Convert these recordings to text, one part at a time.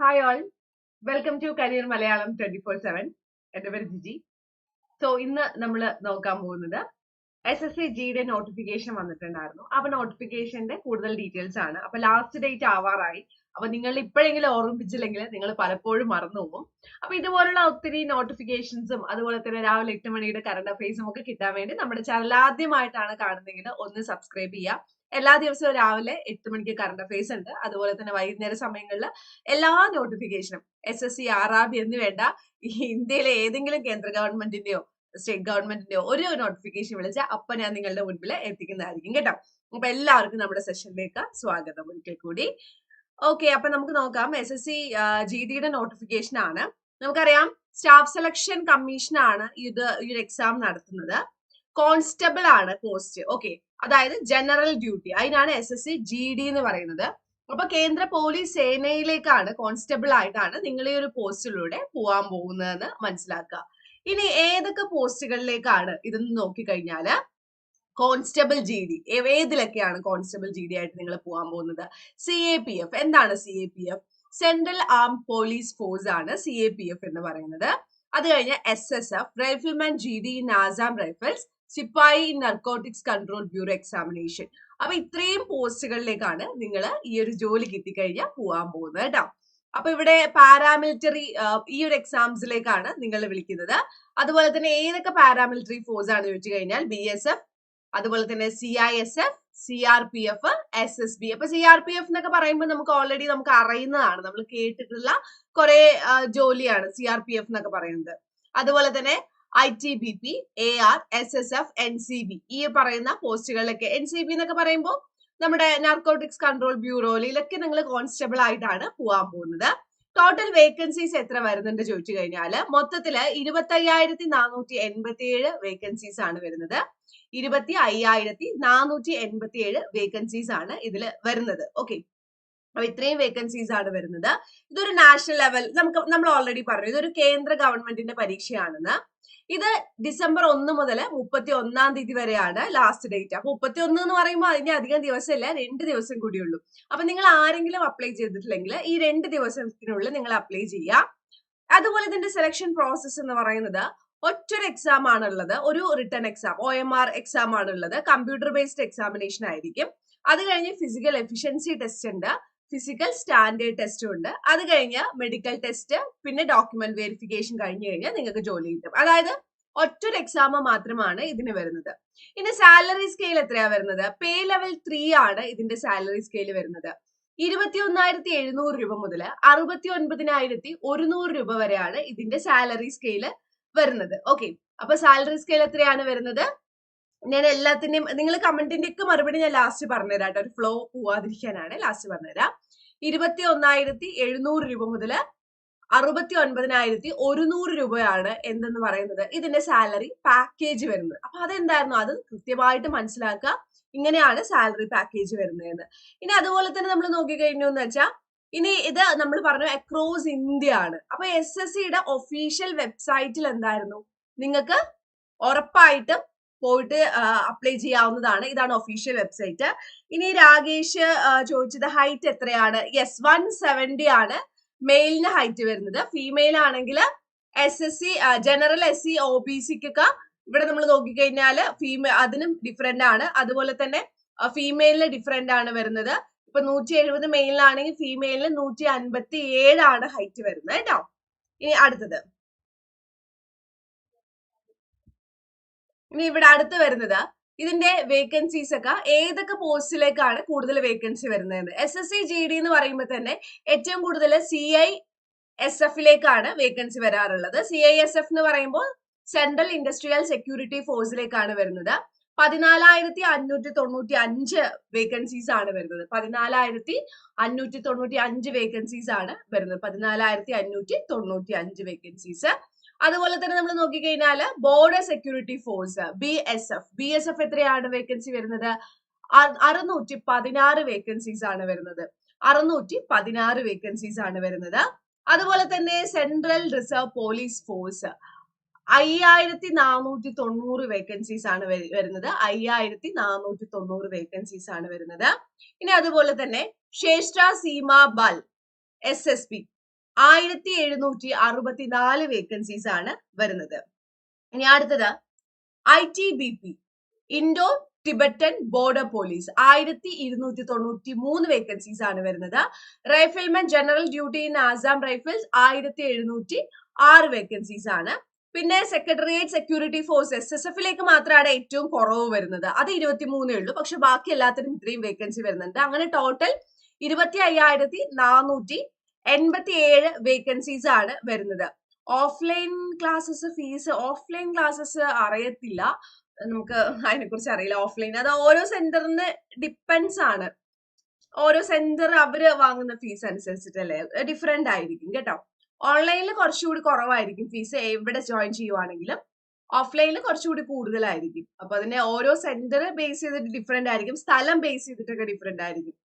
Hi all welcome to career Malayalam twenty four seven എന്റെ പേര് Jiji. So ഇന്ന് നമ്മൾ നോക്കാൻ പോകുന്നത് എസ് എസ് സി ജിയുടെ നോട്ടിഫിക്കേഷൻ വന്നിട്ടുണ്ടായിരുന്നു. അപ്പൊ നോട്ടിഫിക്കേഷന്റെ കൂടുതൽ ഡീറ്റെയിൽസ് ആണ്. അപ്പൊ ലാസ്റ്റ് ഡേറ്റ് ആവാറായി. അപ്പൊ നിങ്ങൾ ഇപ്പോഴെങ്കിലും ഓർമ്മിപ്പിച്ചില്ലെങ്കിൽ നിങ്ങൾ പലപ്പോഴും മറന്നു പോകും അപ്പൊ ഇതുപോലുള്ള ഒത്തിരി നോട്ടിഫിക്കേഷൻസും അതുപോലെ തന്നെ രാവിലെ എട്ട് മണിയുടെ കറണ്ട് അഫയേഴ്സും ഒക്കെ കിട്ടാൻ വേണ്ടി നമ്മുടെ ചാനൽ ആദ്യമായിട്ടാണ് കാണുന്നതെങ്കിൽ ഒന്ന് സബ്സ്ക്രൈബ് ചെയ്യുക. എല്ലാ ദിവസവും രാവിലെ എട്ട് മണിക്ക് കറണ്ട് അഫയേഴ്സ് ഉണ്ട്. അതുപോലെ തന്നെ വൈകുന്നേര സമയങ്ങളിൽ എല്ലാ നോട്ടിഫിക്കേഷനും S S C R R B എന്ന് വേണ്ട ഇന്ത്യയിലെ ഏതെങ്കിലും കേന്ദ്ര ഗവൺമെന്റിന്റെയോ സ്റ്റേറ്റ് ഗവൺമെന്റിന്റെയോ ഒരു നോട്ടിഫിക്കേഷൻ വിളിച്ചാൽ അപ്പൊ ഞാൻ നിങ്ങളുടെ മുൻപിൽ എത്തിക്കുന്നതായിരിക്കും കേട്ടോ. അപ്പൊ എല്ലാവർക്കും നമ്മുടെ സെഷനിലേക്ക് സ്വാഗതം. ഒരിക്കൽ കൂടി. ഓക്കെ അപ്പൊ നമുക്ക് നോക്കാം. എസ് എസ് സി ജി ഡിയുടെ നോട്ടിഫിക്കേഷൻ ആണ്. നമുക്കറിയാം സ്റ്റാഫ് സെലക്ഷൻ കമ്മീഷനാണ് ഇത് ഈ ഒരു എക്സാം നടത്തുന്നത്. കോൺസ്റ്റബിൾ ആണ് പോസ്റ്റ് ഓക്കെ അതായത് ജനറൽ ഡ്യൂട്ടി അതിനാണ് S S C G D എന്ന് പറയുന്നത്. അപ്പൊ കേന്ദ്ര പോലീസ് സേനയിലേക്കാണ് കോൺസ്റ്റബിൾ ആയിട്ടാണ് നിങ്ങൾ ഈ ഒരു പോസ്റ്റിലൂടെ പോവാൻ പോകുന്നതെന്ന് മനസ്സിലാക്കുക. ഇനി ഏതൊക്കെ പോസ്റ്റുകളിലേക്കാണ് ഇതെന്ന് നോക്കിക്കഴിഞ്ഞാൽ കോൺസ്റ്റബിൾ ജി ഡി ഏതിലൊക്കെയാണ് കോൺസ്റ്റബിൾ ജി ഡി ആയിട്ട് നിങ്ങൾ പോകാൻ പോകുന്നത്? സി എ പി എഫ് എന്താണ് C A P F central arm police force ആണ് സി എ പി എഫ് എന്ന് പറയുന്നത്. അത് കഴിഞ്ഞ് S S F rifleman G D in Assam Rifles സിപ്പായി narcotics control bureau examination അപ്പൊ ഇത്രയും പോസ്റ്റുകളിലേക്കാണ് നിങ്ങൾ ഈ ഒരു ജോലി കിട്ടിക്കഴിഞ്ഞാൽ പോകാൻ പോകുന്നത് കേട്ടോ. അപ്പൊ ഇവിടെ പാരാമിലിറ്ററി ഈ ഒരു എക്സാംസിലേക്കാണ് നിങ്ങൾ വിളിക്കുന്നത്. അതുപോലെ തന്നെ ഏതൊക്കെ പാരാമിലിറ്ററി ഫോഴ്സ് ആണ് ചോദിച്ചു കഴിഞ്ഞാൽ ബി എസ് എഫ് അതുപോലെ തന്നെ C I S F C R P F S S B അപ്പൊ സി ആർ പി എഫ് എന്നൊക്കെ പറയുമ്പോൾ നമുക്ക് ഓൾറെഡി നമുക്ക് അറിയുന്നതാണ്. നമ്മൾ കേട്ടിട്ടുള്ള കുറെ ജോലിയാണ് സി ആർ പി എഫ് എന്നൊക്കെ പറയുന്നത്. അതുപോലെ തന്നെ I T B P A R S S F N C B ഈ പറയുന്ന പോസ്റ്റുകളിലൊക്കെ എൻ സി ബി എന്നൊക്കെ പറയുമ്പോൾ നമ്മുടെ നാർക്കോട്ടിക്സ് കൺട്രോൾ ബ്യൂറോയിൽ ഇതൊക്കെ നിങ്ങൾ കോൺസ്റ്റബിൾ ആയിട്ടാണ് പോകാൻ പോകുന്നത്. ടോട്ടൽ വേക്കൻസീസ് എത്ര വരുന്നുണ്ട് ചോദിച്ചു കഴിഞ്ഞാൽ മൊത്തത്തിൽ ഇരുപത്തി അയ്യായിരത്തി നാനൂറ്റി എൺപത്തി ഏഴ് വേക്കൻസീസ് ആണ് വരുന്നത്. ഇരുപത്തി അയ്യായിരത്തി നാനൂറ്റി എൺപത്തി ഏഴ് വേക്കൻസീസ് ആണ് ഇതിൽ വരുന്നത്. ഓക്കെ അപ്പൊ ഇത്രയും വേക്കൻസീസ് ആണ് വരുന്നത്. ഇതൊരു നാഷണൽ ലെവൽ നമുക്ക് നമ്മൾ ഓൾറെഡി പറഞ്ഞു ഇതൊരു കേന്ദ്ര ഗവൺമെന്റിന്റെ പരീക്ഷയാണെന്ന്. ഇത് ഡിസംബർ ഒന്ന് മുതൽ മുപ്പത്തി ഒന്നാം തീയതി വരെയാണ് ലാസ്റ്റ് ഡേറ്റ് അപ്പൊ മുപ്പത്തി ഒന്ന് എന്ന് പറയുമ്പോൾ അതിന് അധികം ദിവസമില്ല രണ്ട് ദിവസം കൂടിയുള്ളൂ അപ്പൊ നിങ്ങൾ ആരെങ്കിലും അപ്ലൈ ചെയ്തിട്ടില്ലെങ്കിൽ ഈ രണ്ട് ദിവസത്തിനുള്ളിൽ നിങ്ങൾ അപ്ലൈ ചെയ്യുക. അതുപോലെ ഇതിന്റെ സെലക്ഷൻ പ്രോസസ്സ് എന്ന് പറയുന്നത് ഒറ്റൊരു എക്സാം ആണുള്ളത് ഒരു written exam O M R exam ആണുള്ളത് കമ്പ്യൂട്ടർ ബേസ്ഡ് എക്സാമിനേഷൻ ആയിരിക്കും. അത് കഴിഞ്ഞ് ഫിസിക്കൽ എഫിഷ്യൻസി ടെസ്റ്റ് ഉണ്ട്. ഫിസിക്കൽ സ്റ്റാൻഡേർഡ് ടെസ്റ്റും ഉണ്ട്. അത് കഴിഞ്ഞ് മെഡിക്കൽ ടെസ്റ്റ് പിന്നെ ഡോക്യുമെന്റ് വെരിഫിക്കേഷൻ കഴിഞ്ഞു കഴിഞ്ഞാൽ നിങ്ങൾക്ക് ജോലി കിട്ടും. അതായത് ഒറ്റൊരു എക്സാം മാത്രമാണ് ഇതിന് വരുന്നത്. ഇനി സാലറി സ്കെയിൽ എത്രയാ വരുന്നത്? പേ ലെവൽ ത്രീ ആണ് ഇതിന്റെ സാലറി സ്കെയിൽ വരുന്നത്. ഇരുപത്തി ഒന്നായിരത്തി എഴുന്നൂറ് രൂപ മുതൽ അറുപത്തി ഒൻപതിനായിരത്തി ഒരുന്നൂറ് രൂപ വരെയാണ് ഇതിന്റെ സാലറി സ്കെയിൽ വരുന്നത്. ഓക്കെ അപ്പൊ സാലറി സ്കെയിൽ എത്രയാണ് വരുന്നത്? ഞാൻ എല്ലാത്തിന്റെയും നിങ്ങൾ കമന്റിന്റെ ഒക്കെ മറുപടി ഞാൻ ലാസ്റ്റ് പറഞ്ഞുതരാം കേട്ടോ. ഒരു ഫ്ലോ പോവാതിരിക്കാനാണ്. ലാസ്റ്റ് പറഞ്ഞുതരാം. ഇരുപത്തി ഒന്നായിരത്തി എഴുന്നൂറ് രൂപ മുതൽ അറുപത്തി ഒൻപതിനായിരത്തി ഒരുന്നൂറ് രൂപയാണ് എന്തെന്ന് പറയുന്നത്. ഇതിന്റെ സാലറി പാക്കേജ് വരുന്നത്. അപ്പൊ അതെന്തായിരുന്നു? അത് കൃത്യമായിട്ട് മനസ്സിലാക്കുക. ഇങ്ങനെയാണ് സാലറി പാക്കേജ് വരുന്നതെന്ന്. ഇനി അതുപോലെ തന്നെ നമ്മൾ നോക്കിക്കഴിഞ്ഞു എന്ന് വെച്ചാൽ ഇനി ഇത് നമ്മൾ പറഞ്ഞു അക്രോസ് ഇന്ത്യ ആണ് അപ്പൊ എസ് എസ് സിയുടെ ഒഫീഷ്യൽ വെബ്സൈറ്റിൽ എന്തായിരുന്നു? നിങ്ങൾക്ക് ഉറപ്പായിട്ടും പോയിട്ട് അപ്ലൈ ചെയ്യാവുന്നതാണ്. ഇതാണ് ഒഫീഷ്യൽ വെബ്സൈറ്റ് ഇനി രാകേഷ് ചോദിച്ചത് ഹൈറ്റ് എത്രയാണ്? യെസ് വൺ സെവന്റി ആണ് മെയിലിന് ഹൈറ്റ് വരുന്നത്. ഫീമെയിൽ ആണെങ്കിൽ S S C general S C O B സിക്കൊക്കെ ഇവിടെ നമ്മൾ നോക്കിക്കഴിഞ്ഞാൽ ഫീമെ അതിനും ഡിഫറെന്റ് ആണ്. അതുപോലെ തന്നെ ഫീമെയിലിന് ഡിഫറെന്റ് ആണ് വരുന്നത്. ഇപ്പൊ നൂറ്റി എഴുപത് മെയിലിനാണെങ്കിൽ ഫീമെയിലിന് നൂറ്റി അൻപത്തി ഏഴാണ് ഹൈറ്റ് വരുന്നത് കേട്ടോ. ഇനി അടുത്തത്. ഇനി ഇവിടെ അടുത്ത് വരുന്നത് ഇതിന്റെ വേക്കൻസീസ് ഒക്കെ ഏതൊക്കെ പോസ്റ്റിലേക്കാണ് കൂടുതൽ വേക്കൻസി വരുന്നത്? S S C G D എന്ന് പറയുമ്പോൾ തന്നെ ഏറ്റവും കൂടുതൽ സി ഐ എസ് എഫിലേക്കാണ് വേക്കൻസി വരാറുള്ളത്. സി ഐ എസ് എഫ് എന്ന് പറയുമ്പോൾ സെൻട്രൽ ഇൻഡസ്ട്രിയൽ സെക്യൂരിറ്റി ഫോഴ്സിലേക്കാണ് വരുന്നത്. പതിനാലായിരത്തി അഞ്ഞൂറ്റി തൊണ്ണൂറ്റി അഞ്ച് വേക്കൻസീസ് ആണ് വരുന്നത്. പതിനാലായിരത്തി അഞ്ഞൂറ്റി തൊണ്ണൂറ്റി അഞ്ച് വേക്കൻസീസ് ആണ് വരുന്നത്. പതിനാലായിരത്തി അഞ്ഞൂറ്റി തൊണ്ണൂറ്റി അഞ്ച് വേക്കൻസീസ് അതുപോലെ തന്നെ നമ്മൾ നോക്കിക്കഴിഞ്ഞാൽ border security force B S F B S F എത്രയാണ് വേക്കൻസി വരുന്നത്? അറുന്നൂറ്റി പതിനാറ് വേക്കൻസീസ് ആണ് വരുന്നത്. അറുന്നൂറ്റി പതിനാറ് വേക്കൻസീസ് ആണ് വരുന്നത്. അതുപോലെ തന്നെ സെൻട്രൽ റിസർവ് പോലീസ് ഫോഴ്സ് അയ്യായിരത്തി നാനൂറ്റി തൊണ്ണൂറ് വേക്കൻസീസ് ആണ് വരുന്നത്. അയ്യായിരത്തി നാനൂറ്റി തൊണ്ണൂറ് വേക്കൻസീസ് ആണ് വരുന്നത്. ഇനി അതുപോലെ തന്നെ ശ്രേഷ്ഠ സീമ ബൽ എസ് എസ് പി ആയിരത്തി എഴുന്നൂറ്റി അറുപത്തിനാല് വേക്കൻസീസ് ആണ് വരുന്നത്. ഇനി അടുത്തത് I T B P Indo Tibetan border police ആയിരത്തി ഇരുന്നൂറ്റി തൊണ്ണൂറ്റി മൂന്ന് വേക്കൻസീസ് ആണ് വരുന്നത്. Riflemen general duty in Assam rifles ആയിരത്തി എഴുന്നൂറ്റി ആറ് വേക്കൻസീസ് ആണ്. പിന്നെ secretariat security force S S എഫിലേക്ക് മാത്രമാണ് ഏറ്റവും കുറവ് വരുന്നത്. അത് ഇരുപത്തി മൂന്നേ ഉള്ളൂ. പക്ഷെ ബാക്കി എല്ലാത്തിനും ഇത്രയും വേക്കൻസി വരുന്നുണ്ട്. അങ്ങനെ ടോട്ടൽ ഇരുപത്തി അയ്യായിരത്തി നാനൂറ്റി എൺപത്തി ഏഴ് വേക്കൻസീസ് ആണ് വരുന്നത്. Offline classes fees offline classes അറിയത്തില്ല. നമുക്ക് അതിനെ കുറിച്ച് അറിയില്ല. ഓഫ്ലൈൻ അത് ഓരോ സെന്ററിന് ഡിപ്പെൻസ് ആണ്. ഓരോ സെന്റർ അവർ വാങ്ങുന്ന ഫീസ് അനുസരിച്ചിട്ടല്ലേ ഡിഫറെന്റ് ആയിരിക്കും കേട്ടോ. ഓൺലൈനിൽ കുറച്ചുകൂടി കുറവായിരിക്കും ഫീസ് എവിടെ ജോയിൻ ചെയ്യുവാണെങ്കിലും. ഓഫ്ലൈനിൽ കുറച്ചുകൂടി കൂടുതലായിരിക്കും. അപ്പൊ അതിനെ ഓരോ സെന്റർ ബേസ് ചെയ്തിട്ട് ഡിഫറെന്റ് ആയിരിക്കും. സ്ഥലം ബേസ് ചെയ്തിട്ടൊക്കെ ഡിഫറെന്റ് ആയിരിക്കും.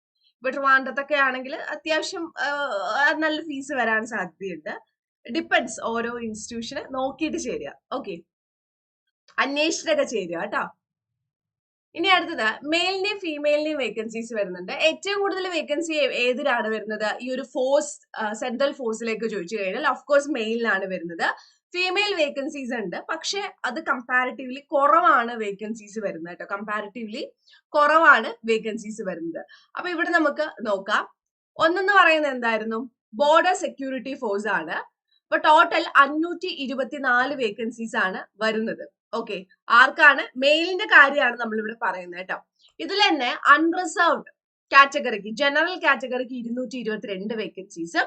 ഇപ്പൊ ട്രിവാൻഡ്രത്തൊക്കെ ആണെങ്കിൽ അത്യാവശ്യം നല്ല ഫീസ് വരാൻ സാധ്യതയുണ്ട്. ഡിപ്പെൻഡ്സ് ഓരോ ഇൻസ്റ്റിറ്റ്യൂഷന് നോക്കിയിട്ട് ചേരുക. ഓക്കെ അന്വേഷിച്ചിട്ടൊക്കെ ചേരുക കേട്ടോ. ഇനി അടുത്തത് മെയിലിനെയും ഫീമെയിലിനെയും വേക്കൻസീസ് വരുന്നുണ്ട്. ഏറ്റവും കൂടുതൽ വേക്കൻസി ഏതിലാണ് വരുന്നത്? ഈ ഒരു ഫോഴ്സ് സെൻട്രൽ ഫോഴ്സിലേക്ക് ചോദിച്ചു കഴിഞ്ഞാൽ ഓഫ് കോഴ്സ് മെയിലിനാണ് വരുന്നത്. ഫീമെയിൽ വേക്കൻസീസ് ഉണ്ട്. പക്ഷെ അത് കമ്പാരിറ്റീവ്ലി കുറവാണ് വേക്കൻസീസ് വരുന്നത് കേട്ടോ. കമ്പാരിറ്റീവ്ലി കുറവാണ് വേക്കൻസീസ് വരുന്നത്. അപ്പൊ ഇവിടെ നമുക്ക് നോക്കാം. ഒന്നെന്ന് പറയുന്നത് എന്തായിരുന്നു? ബോർഡർ സെക്യൂരിറ്റി ഫോഴ്സ് ആണ്. അപ്പൊ ടോട്ടൽ അഞ്ഞൂറ്റി ഇരുപത്തിനാല് വേക്കൻസീസ് ആണ് വരുന്നത്. ഓക്കെ ആർക്കാണ്? മെയിലിന്റെ കാര്യമാണ് നമ്മൾ ഇവിടെ പറയുന്നത് കേട്ടോ. ഇതിൽ തന്നെ അൺറിസർവ്ഡ് കാറ്റഗറിക്ക് ജനറൽ കാറ്റഗറിക്ക് ഇരുന്നൂറ്റി ഇരുപത്തിരണ്ട് വേക്കൻസീസും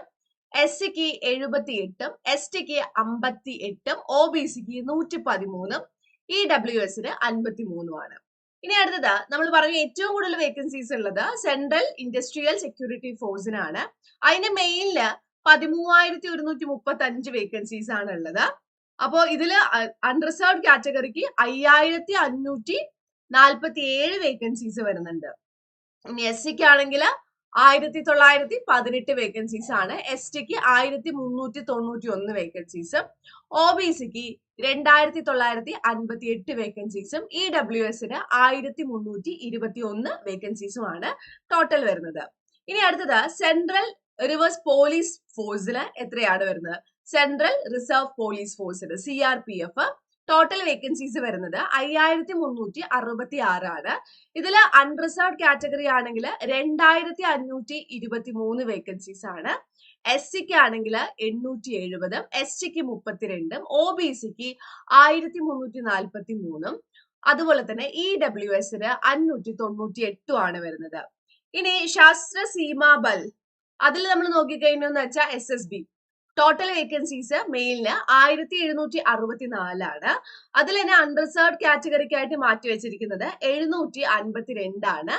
എസ് സിക്ക് എഴുപത്തി എട്ടും എസ് ടിക്ക് അമ്പത്തി എട്ടും ഒ ബി സിക്ക് നൂറ്റി പതിമൂന്നും ഇ ഡബ്ല്യു എസിന് അൻപത്തി മൂന്നുമാണ് ഇനി അടുത്തത് നമ്മൾ പറഞ്ഞു ഏറ്റവും കൂടുതൽ വേക്കൻസീസ് ഉള്ളത് സെൻട്രൽ ഇൻഡസ്ട്രിയൽ സെക്യൂരിറ്റി ഫോഴ്സിനാണ് അതിന്റെ മെയിനിൽ പതിമൂവായിരത്തി ഒരുന്നൂറ്റി മുപ്പത്തി അഞ്ച് വേക്കൻസീസ് ആണ് ഉള്ളത്. അപ്പോ ഇതിൽ അൺറിസർവ്ഡ് കാറ്റഗറിക്ക് അയ്യായിരത്തി അഞ്ഞൂറ്റി നാൽപ്പത്തി ഏഴ് വേക്കൻസീസ് വരുന്നുണ്ട്. ഇനി എസ് സിക്ക് ആണെങ്കിൽ ആയിരത്തി തൊള്ളായിരത്തി പതിനെട്ട് വേക്കൻസീസ് ആണ്. എസ് ടിക്ക് ആയിരത്തി മുന്നൂറ്റി തൊണ്ണൂറ്റി ഒന്ന് വേക്കൻസീസും ഒ ബി സിക്ക് രണ്ടായിരത്തി തൊള്ളായിരത്തി അൻപത്തി എട്ട് വേക്കൻസീസും ഇ ഡബ്ല്യു എസിന് ആയിരത്തി മുന്നൂറ്റി ഇരുപത്തി ഒന്ന് വേക്കൻസീസുമാണ് ടോട്ടൽ വരുന്നത്. ഇനി അടുത്തത് സെൻട്രൽ റിവേഴ്സ് പോലീസ് ഫോഴ്സിന് എത്രയാണ് വരുന്നത്? Central reserve police ഫോഴ്സിന് C R P F total vacancies വരുന്നത് അയ്യായിരത്തി മുന്നൂറ്റി അറുപത്തി ആറാണ് ഇതിൽ അൺറിസർവ്ഡ് കാറ്റഗറി ആണെങ്കിൽ രണ്ടായിരത്തി അഞ്ഞൂറ്റി ഇരുപത്തി മൂന്ന് വേക്കൻസീസ് ആണ് എസ് സിക്ക് ആണെങ്കിൽ എണ്ണൂറ്റി എഴുപതും എസ് ടിക്ക് മുപ്പത്തിരണ്ടും ഒ ബി സിക്ക് ആയിരത്തി മുന്നൂറ്റി നാൽപ്പത്തി മൂന്നും അതുപോലെ തന്നെ ഇ ഡബ്ല്യു എസിന് അഞ്ഞൂറ്റി തൊണ്ണൂറ്റി എട്ടും ആണ് വരുന്നത്. ഇനി ശാസ്ത്ര സീമാബൽ അതിൽ നമ്മൾ നോക്കിക്കഴിഞ്ഞെന്ന് വെച്ചാൽ S S B total vacancies മെയിലിന് ആയിരത്തി എഴുന്നൂറ്റി അറുപത്തി നാലാണ് അതിൽ തന്നെ അൺറിസർവ്ഡ് കാറ്റഗറിക്കായിട്ട് മാറ്റി വെച്ചിരിക്കുന്നത് എഴുന്നൂറ്റി അൻപത്തി രണ്ടാണ്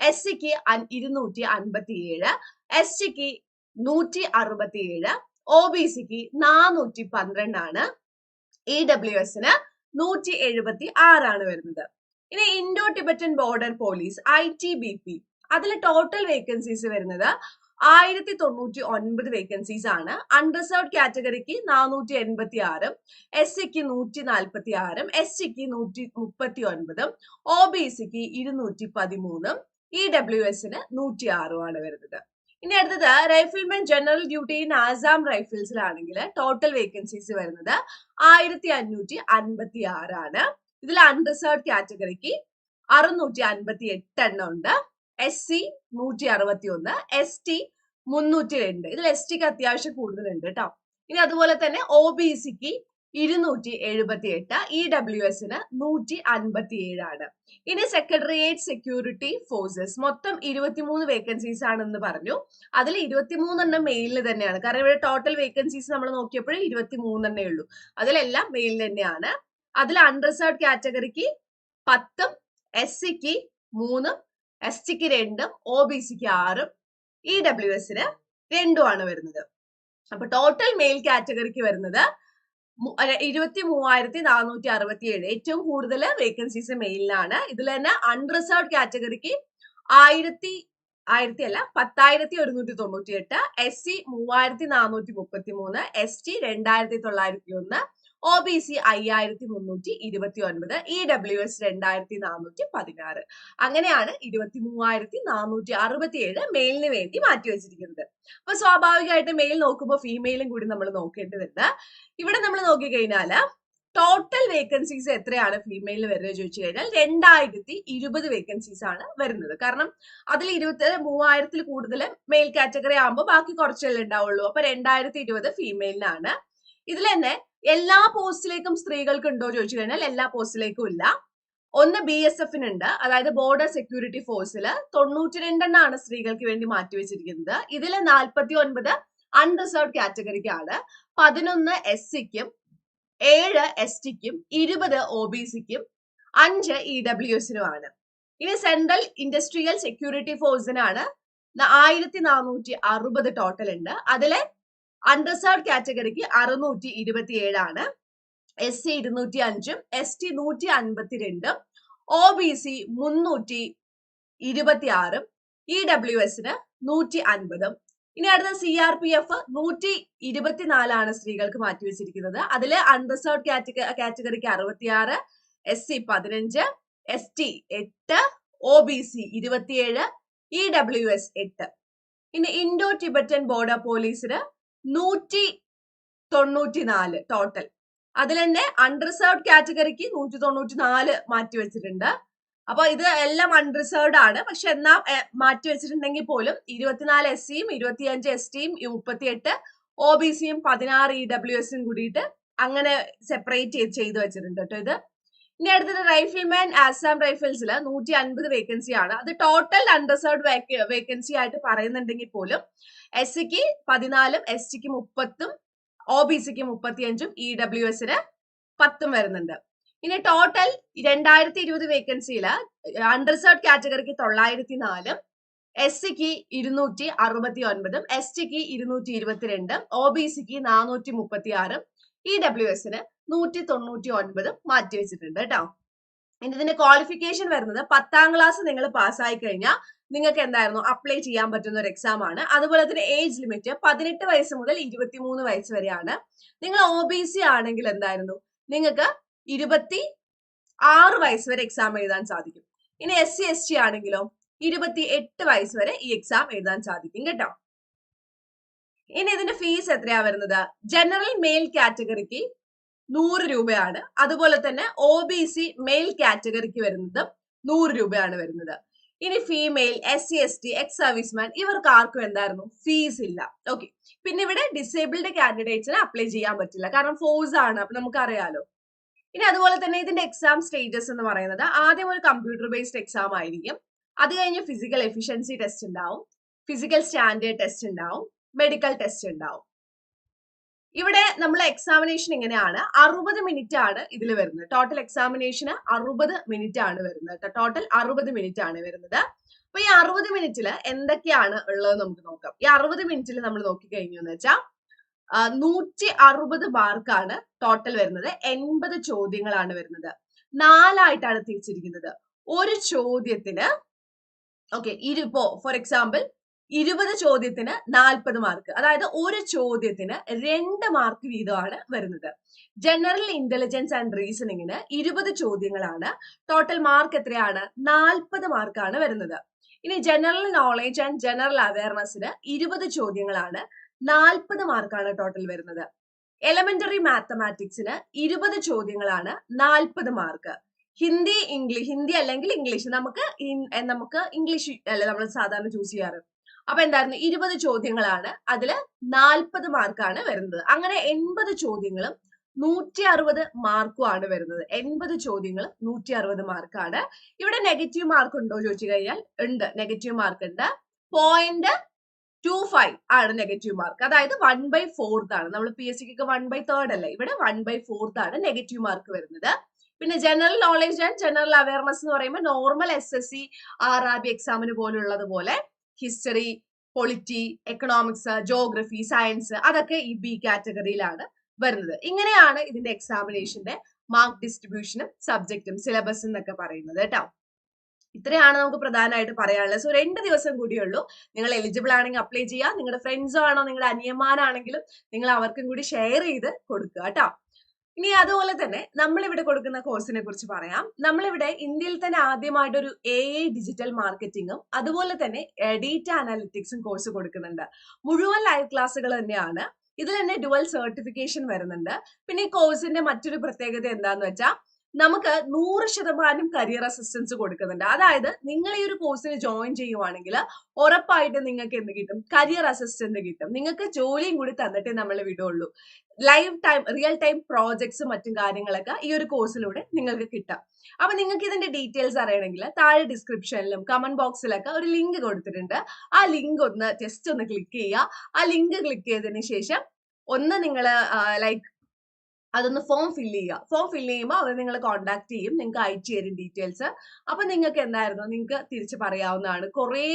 എസ് സിക്ക് ഇരുന്നൂറ്റി അൻപത്തി ഏഴ് എസ് ടിക്ക് നൂറ്റി അറുപത്തി ഏഴ് ഒ ബി സിക്ക് നാനൂറ്റി പന്ത്രണ്ടാണ് ഇ ഡബ്ല്യു എസിന് നൂറ്റി എഴുപത്തി ആറാണ് വരുന്നത്. ഇനി Indo Tibetan border police I T B P അതിൽ ടോട്ടൽ വേക്കൻസീസ് വരുന്നത് ആയിരത്തി തൊണ്ണൂറ്റി ഒൻപത് വേക്കൻസീസ് ആണ്. അൺറിസർവ്ഡ് കാറ്റഗറിക്ക് നാനൂറ്റി എൺപത്തി ആറും എസ് സിക്ക് നൂറ്റി നാൽപ്പത്തി ആറും എസ് സിക്ക് നൂറ്റി മുപ്പത്തി ഒൻപതും ഒ ബി സിക്ക് ഇരുന്നൂറ്റി പതിമൂന്നും ഇ ഡബ്ല്യു എസിന് നൂറ്റി ആറുമാണ് വരുന്നത്. ഇനി അടുത്തത് riflemen general duty in Assam റൈഫിൾസിലാണെങ്കിൽ total vacancies വരുന്നത് ആയിരത്തി അഞ്ഞൂറ്റി അൻപത്തി ആറാണ് ഇതിൽ അൺറിസർവ്ഡ് കാറ്റഗറിക്ക് അറുന്നൂറ്റി അൻപത്തി എട്ട് എണ്ണം ഉണ്ട്. എസ് സി നൂറ്റി അറുപത്തി ഒന്ന് എസ് ടി മുന്നൂറ്റി രണ്ട് ഇതിൽ എസ് ടിക്ക് അത്യാവശ്യം കൂടുതലുണ്ട് കേട്ടോ ഇനി അതുപോലെ തന്നെ ഒ ബി സിക്ക് ഇരുന്നൂറ്റി എഴുപത്തി എട്ട് ഇ ഡബ്ല്യു എസിന് നൂറ്റി അൻപത്തി ഏഴാണ് ഇനി സെക്രട്ടേറിയറ്റ് സെക്യൂരിറ്റി ഫോഴ്സസ് മൊത്തം ഇരുപത്തിമൂന്ന് വേക്കൻസീസ് ആണെന്ന് പറഞ്ഞു. അതിൽ ഇരുപത്തിമൂന്നെണ്ണം മെയിലിൽ തന്നെയാണ്. കാരണം ഇവിടെ ടോട്ടൽ വേക്കൻസീസ് നമ്മൾ നോക്കിയപ്പോഴും ഇരുപത്തിമൂന്നെണ്ണേ ഉള്ളൂ. അതിലെല്ലാം മെയിലിൽ തന്നെയാണ്. അതിൽ അൺറിസർവ്ഡ് കാറ്റഗറിക്ക് പത്തും എസ് സിക്ക് മൂന്നും എസ് ടിക്ക് രണ്ടും ഒ ബി സിക്ക് ആറും ഇ ഡബ്ല്യു എസിന് രണ്ടുമാണ് വരുന്നത്. അപ്പൊ ടോട്ടൽ മെയിൽ കാറ്റഗറിക്ക് വരുന്നത് ഇരുപത്തി മൂവായിരത്തി നാനൂറ്റി അറുപത്തി ഏഴ് ഏറ്റവും കൂടുതൽ വേക്കൻസീസ് മെയിലിലാണ് ഇതിൽ തന്നെ അൺറിസർവ്ഡ് കാറ്റഗറിക്ക് ആയിരത്തി ആയിരത്തി അല്ല പത്തായിരത്തി ഒരുന്നൂറ്റി തൊണ്ണൂറ്റി എട്ട് എസ് സി മൂവായിരത്തി നാനൂറ്റി മുപ്പത്തി മൂന്ന് എസ് ടി രണ്ടായിരത്തി തൊള്ളായിരത്തി ഒന്ന് ഒ ബി സി അയ്യായിരത്തി മുന്നൂറ്റി ഇരുപത്തി ഒൻപത് ഇ ഡബ്ല്യു എസ് രണ്ടായിരത്തി നാനൂറ്റി പതിനാറ് അങ്ങനെയാണ് ഇരുപത്തി മൂവായിരത്തി നാനൂറ്റി അറുപത്തി ഏഴ് മെയിലിന് വേണ്ടി മാറ്റി വെച്ചിരിക്കുന്നത് അപ്പൊ സ്വാഭാവികമായിട്ട് മെയിൽ നോക്കുമ്പോൾ ഫീമെയിലും കൂടി നമ്മൾ നോക്കേണ്ടതുണ്ട്. ഇവിടെ നമ്മൾ നോക്കിക്കഴിഞ്ഞാൽ ടോട്ടൽ വേക്കൻസീസ് എത്രയാണ് ഫീമെയിലിൽ വരുന്നത് ചോദിച്ചു കഴിഞ്ഞാൽ രണ്ടായിരത്തി ഇരുപത് വേക്കൻസീസ് ആണ് വരുന്നത്. കാരണം അതിൽ ഇരുപത്തി മൂവായിരത്തിൽ കൂടുതൽ മെയിൽ കാറ്റഗറി ആകുമ്പോൾ ബാക്കി കുറച്ചല്ലേ ഉണ്ടാവുള്ളൂ. അപ്പൊ രണ്ടായിരത്തി ഇരുപത് ഫീമെയിലിനാണ് ഇതിൽ തന്നെ എല്ലാ പോസ്റ്റിലേക്കും സ്ത്രീകൾക്ക് ഉണ്ടോ ചോദിച്ചു കഴിഞ്ഞാൽ എല്ലാ പോസ്റ്റിലേക്കും ഇല്ല. ഒന്ന് ബി എസ് എഫിനുണ്ട് അതായത് ബോർഡർ സെക്യൂരിറ്റി ഫോഴ്സിൽ തൊണ്ണൂറ്റി രണ്ടെണ്ണാണ് സ്ത്രീകൾക്ക് വേണ്ടി മാറ്റിവെച്ചിരിക്കുന്നത്. ഇതിൽ നാൽപ്പത്തി ഒൻപത് അൺറിസർവ്ഡ് കാറ്റഗറിക്കാണ് പതിനൊന്ന് എസ് സിക്കും ഏഴ് എസ് ടിക്കും ഇരുപത് ഒ ബി സിക്കും അഞ്ച് ഇ ഡബ്ല്യു എസിനുമാണ് ഇനി സെൻട്രൽ ഇൻഡസ്ട്രിയൽ സെക്യൂരിറ്റി ഫോഴ്സിനാണ് ആയിരത്തി നാനൂറ്റി അറുപത് ടോട്ടൽ ഉണ്ട്. അതിലെ അൺറിസർവ്ഡ് കാറ്റഗറിക്ക് അറുന്നൂറ്റി ഇരുപത്തി ഏഴാണ് എസ് സി ഇരുന്നൂറ്റി അഞ്ചും എസ് ടി നൂറ്റി അൻപത്തിരണ്ടും ഒ ബി സി മുന്നൂറ്റി ഇരുപത്തി ആറും ഇ ഡബ്ല്യു എസിന് നൂറ്റി അൻപതും ഇനി അടുത്ത സി ആർ പി എഫ് നൂറ്റി ഇരുപത്തിനാലാണ് സ്ത്രീകൾക്ക് മാറ്റിവെച്ചിരിക്കുന്നത്. അതിൽ അൺറിസർവ്ഡ് കാറ്റഗ കാറ്റഗറിക്ക് അറുപത്തിയാറ് എസ് സി പതിനഞ്ച് എസ് ടി എട്ട് ഒ ബി സി ഇരുപത്തിയേഴ് ഇ ഡബ്ല്യു എസ് എട്ട്. ഇനി ഇൻഡോ ടിബറ്റൻ ബോർഡർ പോലീസിന് നൂറ്റി തൊണ്ണൂറ്റി നാല് ടോട്ടൽ അതിൽ തന്നെ അൺറിസർവ്ഡ് കാറ്റഗറിക്ക് നൂറ്റി തൊണ്ണൂറ്റി നാല് മാറ്റി വെച്ചിട്ടുണ്ട്. അപ്പൊ ഇത് എല്ലാം അൺറിസർവ്ഡ് ആണ്. പക്ഷെ എന്നാ മാറ്റി വെച്ചിട്ടുണ്ടെങ്കിൽ പോലും ഇരുപത്തിനാല് എസ് സിയും ഇരുപത്തിയഞ്ച് എസ് ടിയും മുപ്പത്തിയെട്ട് ഒ ബി സിയും പതിനാറ് ഇ ഡബ്ല്യു എസും കൂടിയിട്ട് അങ്ങനെ സെപ്പറേറ്റ് ചെയ്ത് വെച്ചിട്ടുണ്ട് കേട്ടോ ഇത്. ഇനി അടുത്തത് റൈഫിൾമാൻ ആസാം റൈഫിൾസിൽ നൂറ്റി അൻപത് വേക്കൻസി ആണ്. അത് ടോട്ടൽ അൺറിസർവ്ഡ് വേക്കൻസി ആയിട്ട് പറയുന്നുണ്ടെങ്കിൽ പോലും എസ് സിക്ക് പതിനാലും എസ് ടിക്ക് മുപ്പത്തും ഒ ബി സിക്ക് മുപ്പത്തിയഞ്ചും ഇ ഡബ്ല്യു എസിന് പത്തും വരുന്നുണ്ട്. ഇനി ടോട്ടൽ രണ്ടായിരത്തി ഇരുപത് വേക്കൻസിയിൽ അൺറിസർവ്ഡ് കാറ്റഗറിക്ക് തൊള്ളായിരത്തി നാലും എസ് സിക്ക് ഇരുന്നൂറ്റി അറുപത്തി ഒൻപതും എസ് ടിക്ക് ഇരുന്നൂറ്റി ഇരുപത്തിരണ്ടും ഒ ബി സിക്ക് നാനൂറ്റി മുപ്പത്തി ആറും ഇ ഡബ്ല്യു എസിന് നൂറ്റി തൊണ്ണൂറ്റി ഒൻപത് മാറ്റി വെച്ചിട്ടുണ്ട് കേട്ടോ. ഇനി ഇതിന്റെ ക്വാളിഫിക്കേഷൻ വരുന്നത് പത്താം ക്ലാസ് നിങ്ങൾ പാസ്സായി കഴിഞ്ഞാൽ നിങ്ങൾക്ക് എന്തായിരുന്നു അപ്ലൈ ചെയ്യാൻ പറ്റുന്ന ഒരു എക്സാം ആണ്. അതുപോലെ തന്നെ ഏജ് ലിമിറ്റ് പതിനെട്ട് വയസ്സ് മുതൽ ഇരുപത്തിമൂന്ന് വയസ്സ് വരെയാണ്. നിങ്ങൾ ഒ ബി സി ആണെങ്കിൽ എന്തായിരുന്നു? നിങ്ങൾക്ക് ഇരുപത്തി ആറ് വയസ്സ് വരെ എക്സാം എഴുതാൻ സാധിക്കും. ഇനി എസ് സി എസ് ടി ആണെങ്കിലോ ഇരുപത്തി എട്ട് വയസ്സ് വരെ ഈ എക്സാം എഴുതാൻ സാധിക്കും കേട്ടോ. ഇനി ഇതിന്റെ ഫീസ് എത്രയാ വരുന്നത്? ജനറൽ മെയിൽ കാറ്റഗറിക്ക് നൂറ് രൂപയാണ്. അതുപോലെ തന്നെ ഒ ബി സി മെയിൽ കാറ്റഗറിക്ക് വരുന്നത് നൂറ് രൂപയാണ് വരുന്നത്. ഇനി female S C S T ex serviceman ഇവർക്ക് ആർക്കും എന്തായിരുന്നു? ഫീസ് ഇല്ല. ഓക്കെ പിന്നെ ഇവിടെ ഡിസേബിൾഡ് കാൻഡിഡേറ്റ്സിന് അപ്ലൈ ചെയ്യാൻ പറ്റില്ല. കാരണം ഫോഴ്സ് ആണ്. അപ്പൊ നമുക്കറിയാലോ. ഇനി അതുപോലെ തന്നെ ഇതിന്റെ എക്സാം സ്റ്റേജസ് എന്ന് പറയുന്നത് ആദ്യം ഒരു കമ്പ്യൂട്ടർ ബേസ്ഡ് എക്സാം ആയിരിക്കും. അത് കഴിഞ്ഞ് ഫിസിക്കൽ എഫിഷ്യൻസി ടെസ്റ്റ് ഉണ്ടാവും. ഫിസിക്കൽ സ്റ്റാൻഡേർഡ് ടെസ്റ്റ് ഉണ്ടാവും. മെഡിക്കൽ ടെസ്റ്റ് ഉണ്ടാവും. ഇവിടെ നമ്മൾ എക്സാമിനേഷൻ എങ്ങനെയാണ് അറുപത് മിനിറ്റ് ആണ് ഇതിൽ വരുന്നത്. ടോട്ടൽ എക്സാമിനേഷന് അറുപത് മിനിറ്റ് ആണ് വരുന്നത് ടോട്ടൽ അറുപത് മിനിറ്റ് ആണ് വരുന്നത്. അപ്പൊ ഈ അറുപത് മിനിറ്റിൽ എന്തൊക്കെയാണ് ഉള്ളത് നമുക്ക് നോക്കാം. ഈ അറുപത് മിനിറ്റിൽ നമ്മൾ നോക്കി കഴിഞ്ഞു എന്ന് വെച്ചാൽ നൂറ്റി അറുപത് മാർക്കാണ് ടോട്ടൽ വരുന്നത്. എൺപത് ചോദ്യങ്ങളാണ് വരുന്നത്. നാലായിട്ടാണ് തിരിച്ചിരിക്കുന്നത്. ഒരു ചോദ്യത്തിന് ഓക്കെ ഇരുപ്പോ ഫോർ എക്സാമ്പിൾ ഇരുപത് ചോദ്യത്തിന് നാൽപ്പത് മാർക്ക് അതായത് ഒരു ചോദ്യത്തിന് രണ്ട് മാർക്ക് വീതമാണ് വരുന്നത്. ജനറൽ ഇന്റലിജൻസ് ആൻഡ് റീസണിങ്ങിന് ഇരുപത് ചോദ്യങ്ങളാണ്. ടോട്ടൽ മാർക്ക് എത്രയാണ്? നാൽപ്പത് മാർക്കാണ് വരുന്നത്. ഇനി ജനറൽ നോളേജ് ആൻഡ് ജനറൽ അവയർനെസ്സിന് ഇരുപത് ചോദ്യങ്ങളാണ്. നാൽപ്പത് മാർക്കാണ് ടോട്ടൽ വരുന്നത്. എലമെന്ററി മാത്തമാറ്റിക്സിന് ഇരുപത് ചോദ്യങ്ങളാണ് നാൽപ്പത് മാർക്ക് ഹിന്ദി ഇംഗ്ലീഷ് ഹിന്ദി അല്ലെങ്കിൽ ഇംഗ്ലീഷ്. നമുക്ക് നമുക്ക് ഇംഗ്ലീഷ് അല്ല നമ്മൾ സാധാരണ ചൂസ് ചെയ്യാറ്? അപ്പൊ എന്തായിരുന്നു? ഇരുപത് ചോദ്യങ്ങളാണ്. അതിൽ നാൽപ്പത് മാർക്കാണ് വരുന്നത്. അങ്ങനെ എൺപത് ചോദ്യങ്ങളും നൂറ്റി അറുപത് മാർക്കും ആണ് വരുന്നത്. എൺപത് ചോദ്യങ്ങളും നൂറ്റി അറുപത് മാർക്കാണ്. ഇവിടെ നെഗറ്റീവ് മാർക്ക് ഉണ്ടോ ചോദിച്ചു കഴിഞ്ഞാൽ ഉണ്ട്. നെഗറ്റീവ് മാർക്ക് ഉണ്ട്. പോയിന്റ് ടു ഫൈവ് ആണ് നെഗറ്റീവ് മാർക്ക് അതായത് വൺ ബൈ ഫോർത്ത് ആണ്. നമ്മൾ പി എസ് സിക്ക് വൺ ബൈ തേർഡ് അല്ലേ? ഇവിടെ വൺ ബൈ ഫോർത്ത് ആണ് നെഗറ്റീവ് മാർക്ക് വരുന്നത്. പിന്നെ general knowledge and general awareness എന്ന് പറയുമ്പോൾ normal S S C R R B എക്സാമിന് പോലുള്ളത് പോലെ history polity economics geography science അതൊക്കെ ഈ ബി കാറ്റഗറിയിലാണ് വരുന്നത്. ഇങ്ങനെയാണ് ഇതിന്റെ എക്സാമിനേഷന്റെ മാർക്ക് ഡിസ്ട്രിബ്യൂഷനും സബ്ജക്റ്റും സിലബസ് എന്നൊക്കെ പറയുന്നത് കേട്ടോ. ഇത്രയാണ് നമുക്ക് പ്രധാനമായിട്ട് പറയാനുള്ളത്. സോ രണ്ട് ദിവസം കൂടിയുള്ളൂ. നിങ്ങൾ എലിജിബിൾ ആണെങ്കിൽ അപ്ലൈ ചെയ്യുക. നിങ്ങളുടെ ഫ്രണ്ട്സോ ആണോ നിങ്ങളുടെ അനിയന്മാരാണെങ്കിലും നിങ്ങൾ അവർക്കും കൂടി ഷെയർ ചെയ്ത് കൊടുക്കുക കേട്ടോ. ഇനി അതുപോലെ തന്നെ നമ്മളിവിടെ കൊടുക്കുന്ന കോഴ്സിനെ കുറിച്ച് പറയാം. നമ്മളിവിടെ ഇന്ത്യയിൽ തന്നെ ആദ്യമായിട്ട് ഒരു എ ഐ ഡിജിറ്റൽ മാർക്കറ്റിംഗും അതുപോലെ തന്നെ ഡേറ്റ അനാലിറ്റിക്സും കോഴ്സ് കൊടുക്കുന്നുണ്ട്. മുഴുവൻ ലൈവ് ക്ലാസ്സുകൾ തന്നെയാണ്. ഇതിൽ തന്നെ ഡുവൽ സർട്ടിഫിക്കേഷൻ വരുന്നുണ്ട്. പിന്നെ ഈ കോഴ്സിന്റെ മറ്റൊരു പ്രത്യേകത എന്താന്ന് വെച്ചാൽ നമുക്ക് നൂറ് ശതമാനം കരിയർ അസിസ്റ്റൻസ് കൊടുക്കുന്നുണ്ട്. അതായത് നിങ്ങൾ ഈ ഒരു കോഴ്സിന് ജോയിൻ ചെയ്യുവാണെങ്കിൽ ഉറപ്പായിട്ട് നിങ്ങൾക്ക് എന്ത് കിട്ടും? കരിയർ അസിസ്റ്റന്റ് കിട്ടും. നിങ്ങൾക്ക് ജോലിയും കൂടി തന്നിട്ടേ നമ്മൾ വിടുള്ളൂ. Live time real time projects മറ്റും കാര്യങ്ങളൊക്കെ ഈ ഒരു കോഴ്സിലൂടെ നിങ്ങൾക്ക് കിട്ടാം. അപ്പൊ നിങ്ങൾക്ക് ഇതിന്റെ ഡീറ്റെയിൽസ് അറിയണമെങ്കിൽ താഴെ ഡിസ്ക്രിപ്ഷനിലും കമന്റ് ബോക്സിലൊക്കെ ഒരു ലിങ്ക് കൊടുത്തിട്ടുണ്ട്. ആ ലിങ്ക് ഒന്ന് ജസ്റ്റ് ഒന്ന് ക്ലിക്ക് ചെയ്യുക. ആ ലിങ്ക് ക്ലിക്ക് ചെയ്തതിന് ശേഷം ഒന്ന് നിങ്ങൾ ലൈക്ക് അതൊന്ന് ഫോം ഫില്ല് ചെയ്യുക. ഫോം ഫില്ല് ചെയ്യുമ്പോൾ അവർ നിങ്ങളെ കോൺടാക്ട് ചെയ്യും. നിങ്ങൾക്ക് അയച്ചു തരും ഡീറ്റെയിൽസ് അപ്പൊ നിങ്ങൾക്ക് എന്തായിരുന്നു? നിങ്ങൾക്ക് തിരിച്ച് പറയാവുന്നതാണ്. കുറേ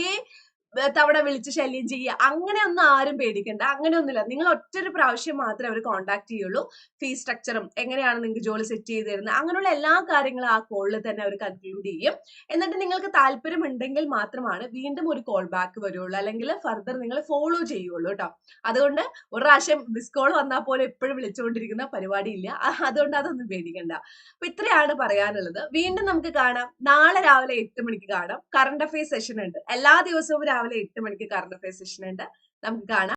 തവണ വിളിച്ച് ശല്യം ചെയ്യുക. അങ്ങനെയൊന്നും ആരും പേടിക്കണ്ട. അങ്ങനെയൊന്നുമില്ല. നിങ്ങൾ ഒറ്റൊരു പ്രാവശ്യം മാത്രമേ അവർ കോൺടാക്ട് ചെയ്യുള്ളൂ. ഫീസ് സ്ട്രക്ചറും എങ്ങനെയാണ് നിങ്ങൾക്ക് ജോലി സെറ്റ് ചെയ്ത് തരുന്നത്? അങ്ങനെയുള്ള എല്ലാ കാര്യങ്ങളും ആ കോളിൽ തന്നെ അവർ കൺക്ലൂഡ് ചെയ്യും. എന്നിട്ട് നിങ്ങൾക്ക് താല്പര്യം ഉണ്ടെങ്കിൽ മാത്രമാണ് വീണ്ടും ഒരു കോൾ ബാക്ക് വരുള്ളൂ. അല്ലെങ്കിൽ ഫർദർ നിങ്ങൾ ഫോളോ ചെയ്യുള്ളൂ കേട്ടോ. അതുകൊണ്ട് ഒരു പ്രാവശ്യം മിസ് കോൾ വന്നാൽ പോലും എപ്പോഴും വിളിച്ചുകൊണ്ടിരിക്കുന്ന പരിപാടി ഇല്ല അതുകൊണ്ട് അതൊന്നും പേടിക്കണ്ട. അപ്പൊ ഇത്രയാണ് പറയാനുള്ളത്. വീണ്ടും നമുക്ക് കാണാം. നാളെ രാവിലെ എട്ട് മണിക്ക് കാണാം. കറണ്ട് അഫയർ സെഷൻ ഉണ്ട്. എല്ലാ ദിവസവും രാവിലെ എട്ട് മണിക്ക് കറണ്ട് അഫയർ സെഷൻ ഉണ്ട് നമുക്ക് കാണാം.